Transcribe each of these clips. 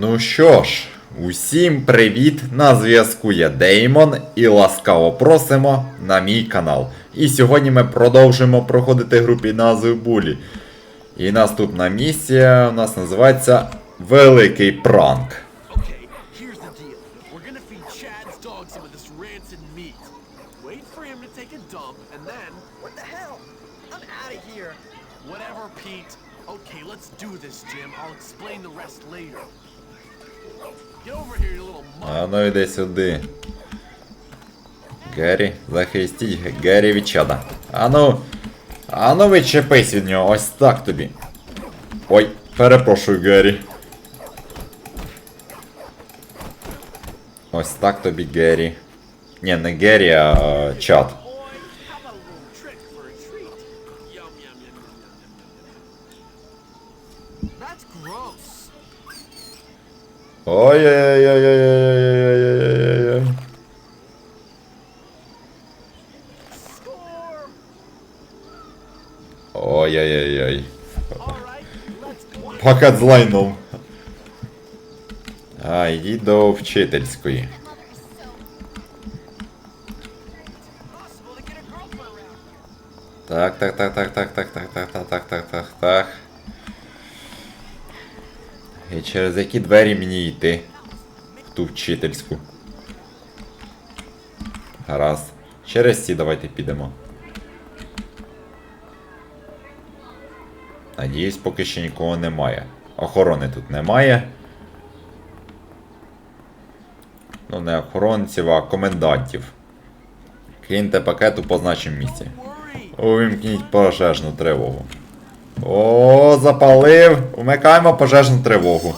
Ну що ж, усім привіт! На зв'язку є Деймон і ласкаво просимо на мій канал. І сьогодні ми продовжимо проходити групі назви Булі. І наступна місія у нас називається Великий Пранк. Whatever, Pete. Okay, let's do this, Jim. I'll explain the rest later. А ну йди сюди. Гері, захистіть Гері від чада. Ану. Ану відчепись від нього. Ось так тобі. Ой, перепрошую, Гері. Ось так тобі, Гері. Ні, не Гері, а чат. That's gross. Ой-ой-ой-ой-ой-ой-ой-ой-ой-ой. Score! Ой-ой-ой-ой. Alright, let's go. Пакет з лайном. А, йдіть до вчительської. Так, так, так, так, так, так, так, так, так, так, так, так, так. І через які двері мені йти? В ту вчительську. Гаразд. Через ці давайте підемо. Надіюсь, поки що нікого немає. Охорони тут немає. Ну, не охоронців, а комендантів. Киньте пакет у позначеному місці. Увімкніть пожежну тривогу. О, запалив! Умикаємо пожежну тривогу.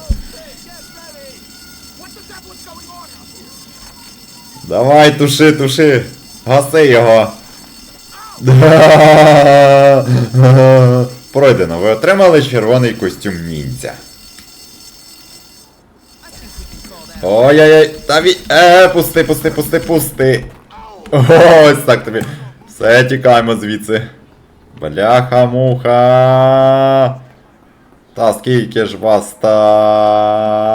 Давай, туши, туши! Гаси його! Пройдено, ви отримали червоний костюм ніндзя. Ой-ой-ой, та ві... Е, пусти, пусти, пусти, пусти. Ось так тобі. Все, тікаємо звідси. Бляха муха. Та скільки ж вас trash?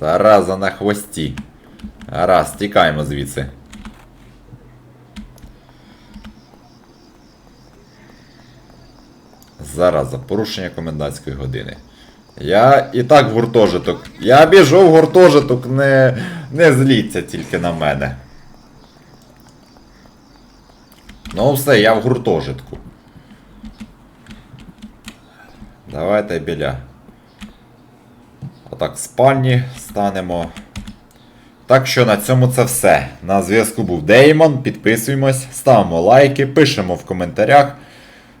Зараза на хвості. Гаразд, тікаємо звідси. Зараза, порушення комендантської години. Я і так в гуртожиток. Я біжу в гуртожиток, не, не зліться тільки на мене. Ну все, я в гуртожитку. Давайте біля. Отак, спальні станемо. Так що на цьому це все. На зв'язку був Деймон. Підписуємось, ставимо лайки, пишемо в коментарях.